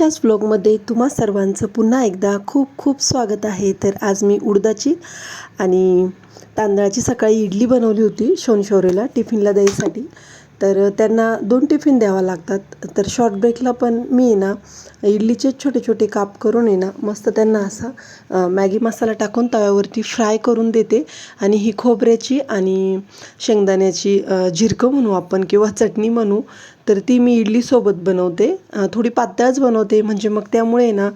मैत्रिणींनो मनीषाच व्लॉगमध्ये तुम्हा सर्वांचं पुन्हा एकदा खूप खूप स्वागत आहे. तर आज मी उडदाची आणि तांदळाची सकाळी इडली बनवली होती शोनशोरेला टिफिनला द्यायसाठी. तर त्यांना दोन टिफिन द्यावा लागतात. तर शॉर्ट ब्रेकला पण मी आहे ना इडलीचे छोटे छोटे काप करून आहे ना मस्त त्यांना असा मॅगी मसाला टाकून तव्यावरती फ्राय करून देते. आणि ही खोबऱ्याची आणि शेंगदाण्याची झिरकं म्हणू आपण किंवा चटणी म्हणू तर ती मी इडलीसोबत बनवते. थोडी पातळच बनवते. म्हणजे मग त्यामुळे आहे ना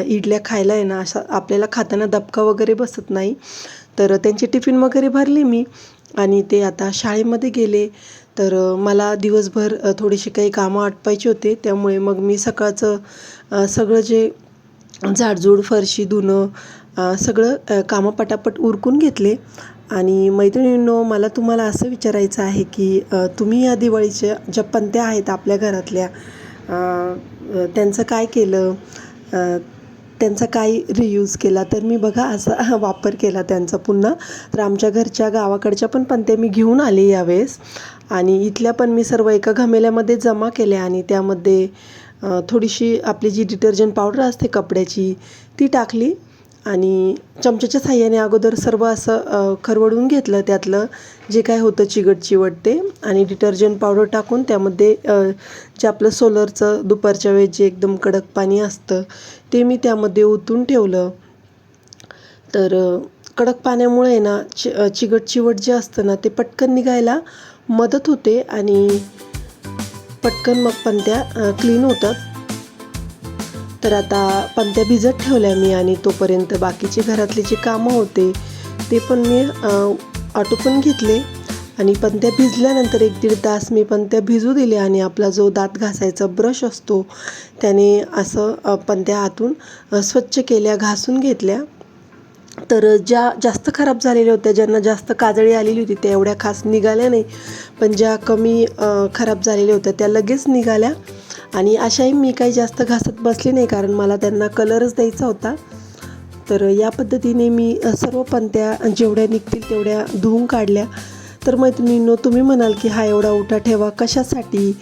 इडल्या खायला आहे ना असा आपल्याला खाताना दबका वगैरे बसत नाही. तर त्यांची टिफिन वगैरे भरली मी आणि ते आता शाळेमध्ये गेले. तर मला दिवसभर थोडीशी काही कामं आटपायची होते. त्यामुळे मग मी सकाळचं सगळं जे झाडझूड फरशी धुणं सगळं कामं पटापट उरकून घेतले. आणि मैत्रिणींनो मला तुम्हाला असं विचारायचं आहे की तुम्ही या दिवाळीच्या ज्या पंत्या आहेत आपल्या घरातल्या त्यांचं काय केलं? त्यांचा काय रियूज केला? तर मी बघा असा वापर केला त्यांचा पुन्हा. तर आमच्या घरच्या गावाकडच्या पण पंत्या मी घेऊन आले यावेळेस. आणि इथल्या पण मी सर्व एका घमेल्यामध्ये जमा केल्या आणि त्यामध्ये थोडीशी आपली जी डिटर्जंट पावडर असते कपड्याची ती टाकली. आणि चमच्याच्या साह्याने अगोदर सर्व असं खरवडून घेतलं. त्यातलं जे काय होतं चिगट चिवट ते आणि डिटर्जंट पावडर टाकून त्यामध्ये जे आपलं सोलरचं दुपारच्या वेळेस जे एकदम कडक पाणी असतं ते मी त्यामध्ये ओतून ठेवलं. तर कडक पाण्यामुळे ना चि चिगट चिवट जे असतं ना ते पटकन निघायला मदत होते आणि पटकन मग पण त्या क्लीन होतात. तर आता पंत्या भिजत ठेवल्या मी आणि तोपर्यंत बाकीचे घरातले जे कामं होते ते पण मी आटोपून घेतले. आणि पंत्या भिजल्यानंतर एक दीड तास मी पंत्या भिजू दिले आणि आपला जो दात घासायचा ब्रश असतो त्याने असं पंत्या आतून स्वच्छ केल्या घासून घेतल्या. तर ज्या जास्त खराब झालेल्या होत्या ज्यांना जास्त काजळी आलेली होती त्या एवढ्या खास निघाल्या नाही. पण ज्या कमी खराब झालेल्या होत्या त्या लगेच निघाल्या. आणि अशाही मी काही जास्त घासत बसले नाही कारण मला त्यांना कलरच द्यायचा होता. तर या पद्धतीने मी सर्व पंत्या जेवढ्या निघतील तेवढ्या धुवून काढल्या. तर मैत्रिणींनो तुम्ही म्हणाल की हा एवढा उठा ठेवा कशासाठी?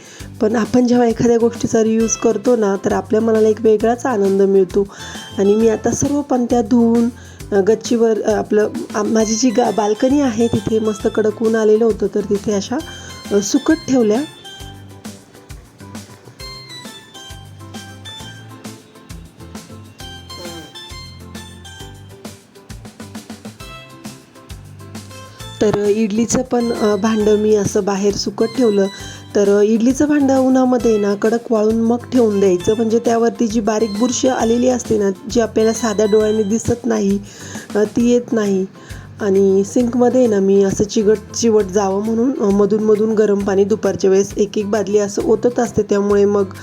पण आपण जेव्हा एखाद्या गोष्टीचा रियूज करतो ना तर आपल्या मनाला एक वेगळाच आनंद मिळतो. आणि मी आता सर्व पंत्या धुवून गच्चीवर आपलं माझी जी गा बाल्कनी आहे तिथे मस्त कडक ऊन आलेलं होतं तर तिथे अशा सुकत सुकट ठेवल्या. तर इडलीचं पण भांडं मी असं बाहेर सुकत ठेवलं. तर इडलीचं भांडं उन्हामध्ये ना कडक वाळून मग ठेवून द्यायचं. म्हणजे त्यावरती जी बारीक बुरशी आलेली असते ना जी आपल्याला साध्या डोळ्याने दिसत नाही ती येत नाही. आणि सिंकमध्ये ना मी असं चिगट चिवट जावं म्हणून मधून मधून गरम पाणी दुपारच्या वेळेस एक एक बादली असं ओतत असते. त्यामुळे मग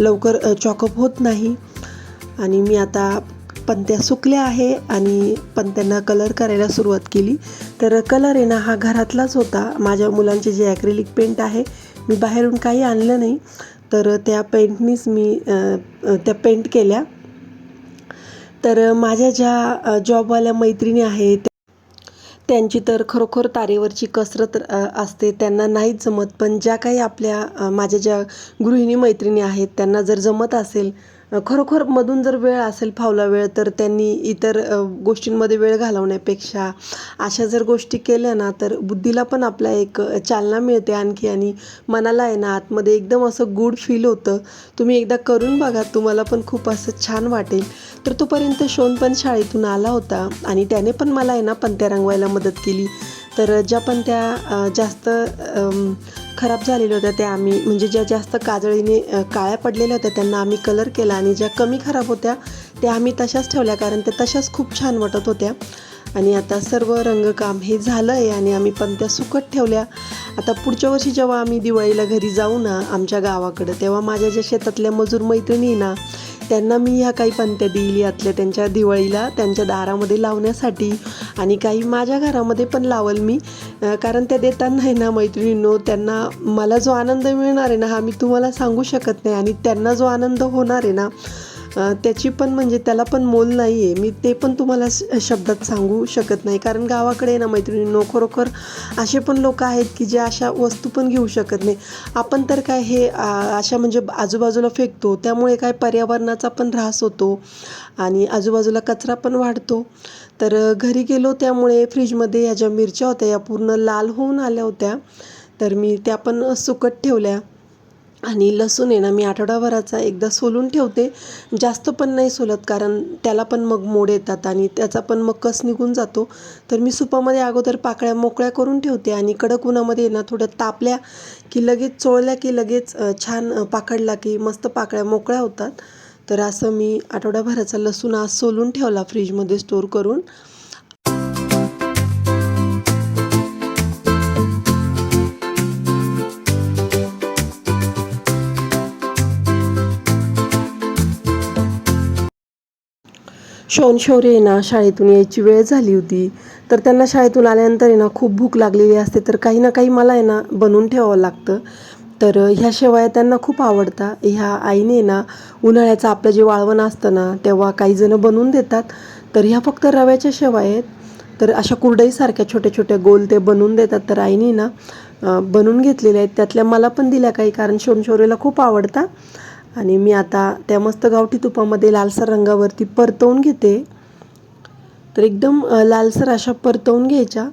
लवकर चॉकअप होत नाही. आणि मी आता पंत्या सुकल्या आहे आणि पंत्यांना कलर करायला सुरुवात केली. तर कलर येणं हा घरातलाच होता. माझ्या मुलांचे जे ॲक्रेलिक पेंट आहे मी बाहेरून काही आणलं नाही. तर त्या पेंटनीच मी त्या पेंट केल्या. तर माझ्या ज्या जॉबवाल्या मैत्रिणी आहेत त्यांची तर खरोखर तारेवरची कसरत असते त्यांना नाहीच जमत. पण ज्या काही आपल्या माझ्या ज्या गृहिणी मैत्रिणी आहेत त्यांना जर जमत असेल खरोखर मधून जर वेळ असेल फावला वेळ तर त्यांनी इतर गोष्टींमध्ये वेळ घालवण्यापेक्षा अशा जर गोष्टी केल्या ना तर बुद्धीला पण आपल्या एक चालना मिळते आणखी आणि मनाला आहे ना आतमध्ये एकदम असं गुड फील होतं. तुम्ही एकदा करून बघा तुम्हाला पण खूप असं छान वाटेल. तर तोपर्यंत शोन पण शाळेतून आला होता आणि त्याने पण मला आहे ना पंत्या रंगवायला मदत केली. तर ज्या पण त्या जास्त खराब झालेल्या होत्या त्या आम्ही म्हणजे ज्या जास्त काजळीने काळ्या पडलेल्या होत्या त्यांना आम्ही कलर केला आणि ज्या कमी खराब होत्या त्या आम्ही तशाच ठेवल्या कारण त्या तशाच खूप छान वाटत होत्या. आणि आता सर्व रंगकाम हे झालं आहे आणि आम्ही पण त्या सुकट ठेवल्या. आता पुढच्या वर्षी जेव्हा आम्ही दिवाळीला घरी जाऊ ना आमच्या गावाकडं तेव्हा माझ्या ज्या शेतातल्या मजूर मैत्रिणी ना त्यांना मी ह्या काही पंत्या देईल यातल्या त्यांच्या दिवाळीला त्यांच्या दारामध्ये लावण्यासाठी. आणि काही माझ्या घरामध्ये पण लावल मी. कारण त्या देताना आहे ना मैत्रिणींनो त्यांना मला जो आनंद मिळणार आहे ना हा मी तुम्हाला सांगू शकत नाही. आणि त्यांना जो आनंद होणार आहे ना त्याची पण म्हणजे त्याला पण मोल नाही आहे मी ते पण तुम्हाला श- शब्दात सांगू शकत नाही. कारण गावाकडे ना मैत्रिणींनो खरोखर असे पण लोक आहेत की जे अशा वस्तू पण घेऊ शकत नाही. आपण तर काय हे अशा म्हणजे आजूबाजूला फेकतो. त्यामुळे काय पर्यावरणाचा पण ऱ्हास होतो आणि आजूबाजूला कचरा पण वाढतो. तर घरी गेलो त्यामुळे फ्रीजमध्ये ह्या ज्या मिरच्या होत्या या पूर्ण लाल होऊन आल्या होत्या. तर मी त्या पण सुकट ठेवल्या. आणि लसूण आहे ना मी आठवडाभराचा एकदा सोलून ठेवते. जास्त पण नाही सोलत कारण त्याला पण मग मोड येतात आणि त्याचा पण मग कस निघून जातो. तर मी सुपामध्ये अगोदर पाकळ्या मोकळ्या करून ठेवते आणि कडक उन्हामध्ये ना थोड्या तापल्या की लगेच चोळल्या की लगेच छान पाकडला की मस्त पाकळ्या मोकळ्या होतात. तर असं मी आठवड्याभराचा लसूण आज सोलून ठेवला फ्रीजमध्ये स्टोर करून. शौनशौर्य आहे ना शाळेतून यायची वेळ झाली होती. तर त्यांना शाळेतून आल्यानंतर आहे ना खूप भूक लागलेली असते. तर काही ना काही मला आहे ना बनवून ठेवावं लागतं. तर ह्या शेवया त्यांना खूप आवडतात ह्या आईने ना उन्हाळ्याचं आपलं जे वाळवण असतं ना तेव्हा काही जणं बनवून देतात. तर ह्या फक्त रव्याच्या शेवया आहेत. तर अशा कुरडईसारख्या छोट्या छोट्या गोल ते बनवून देतात. तर आईने ना बनवून घेतलेल्या आहेत. त्यातल्या मला पण दिल्या काही कारण शोनशोरेला खूप आवडतात आणि मी आता त्या मस्त गावठी तुपामध्ये लालसर रंगावरती परतवून घेते. तर एकदम लालसर अशा परतवून घ्यायच्या.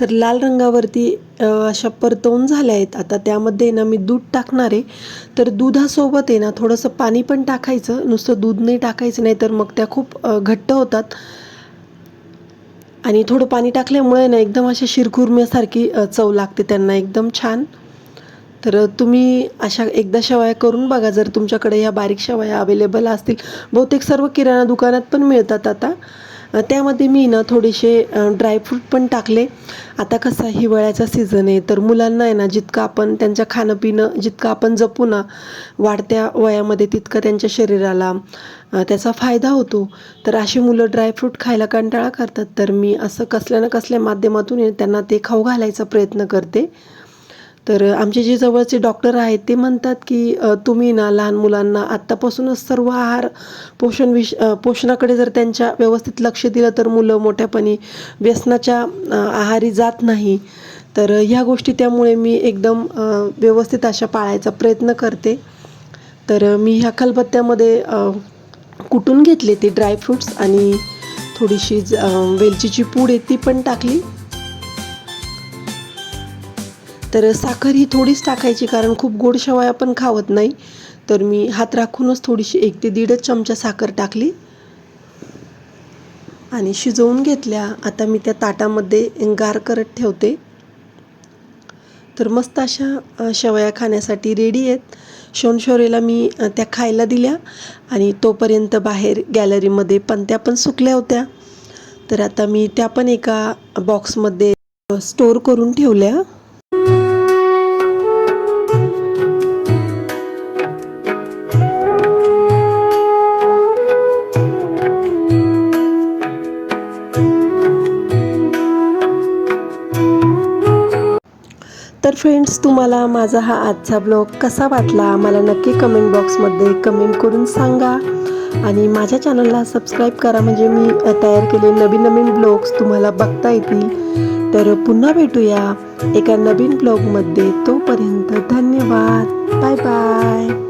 तर लाल रंगावरती अशा परतवून झाल्या आहेत. आता त्यामध्ये ना मी दूध टाकणार आहे. तर दुधासोबत आहे ना थोडंसं पाणी पण टाकायचं. नुसतं दूध नाही टाकायचं नाही तर मग त्या खूप घट्ट होतात. आणि थोडं पाणी टाकल्यामुळे ना एकदम अशा शिरखुरम्यासारखी चव लागते त्यांना एकदम छान. तर तुम्ही अशा एकदा शेवया करून बघा जर तुमच्याकडे ह्या बारीक शेवया अवेलेबल असतील. बहुतेक सर्व किराणा दुकानात पण मिळतात आता. त्यामध्ये मी ना थोडेसे ड्रायफ्रूट पण टाकले. आता कसा हिवाळ्याचा सीझन आहे तर मुलांना आहे ना जितकं आपण त्यांच्या खाणं पिणं जितकं आपण जपू ना वाढत्या वयामध्ये तितकं त्यांच्या शरीराला त्याचा फायदा होतो. तर अशी मुलं ड्रायफ्रूट खायला कंटाळा करतात तर मी असं कसल्या ना कसल्या माध्यमातून त्यांना ते खाऊ घालायचा प्रयत्न करते. तर आमचे जे जवळचे डॉक्टर आहेत ते म्हणतात की तुम्ही ना लहान मुलांना आत्तापासूनच सर्व आहार पोषण विष पोषणाकडे जर त्यांच्या व्यवस्थित लक्ष दिलं तर मुलं मोठ्यापणी व्यसनाच्या आहारी जात नाही. तर ह्या गोष्टी त्यामुळे मी एकदम व्यवस्थित अशा पाळायचा प्रयत्न करते. तर मी ह्या खलबत्त्यामध्ये कुटून घेतले ते ड्रायफ्रूट्स आणि थोडीशी ज- वेलचीची पूड आहे ती पण टाकली. तर साखर ही थोडीच टाकायची कारण खूप गोड शेवया पण खावत नाही. तर मी हात राखूनच थोडीशी एक ते दीडच चमचा साखर टाकली. आणि शिजवून घेतल्या. आता मी त्या ताटामध्ये गार करत ठेवते. तर मस्त अशा शेवया खाण्यासाठी रेडी आहेत. शोनशोरेला मी त्या खायला दिल्या. आणि तोपर्यंत बाहेर गॅलरीमध्ये पण त्या पण सुकल्या होत्या. तर आता मी त्या पण एका बॉक्समध्ये स्टोर करून ठेवल्या. तर फ्रेंड्स तुम्हाला माझा हा आजचा ब्लॉग कसा वाटला? मला नक्की कमेंट बॉक्समध्ये कमेंट करून सांगा. आणि माझ्या चॅनलला सबस्क्राईब करा. म्हणजे मी तयार केले नवीन नवीन ब्लॉग्स तुम्हाला बघता येतील. तर पुन्हा भेटूया एका नवीन ब्लॉगमध्ये तोपर्यंत धन्यवाद. Bye bye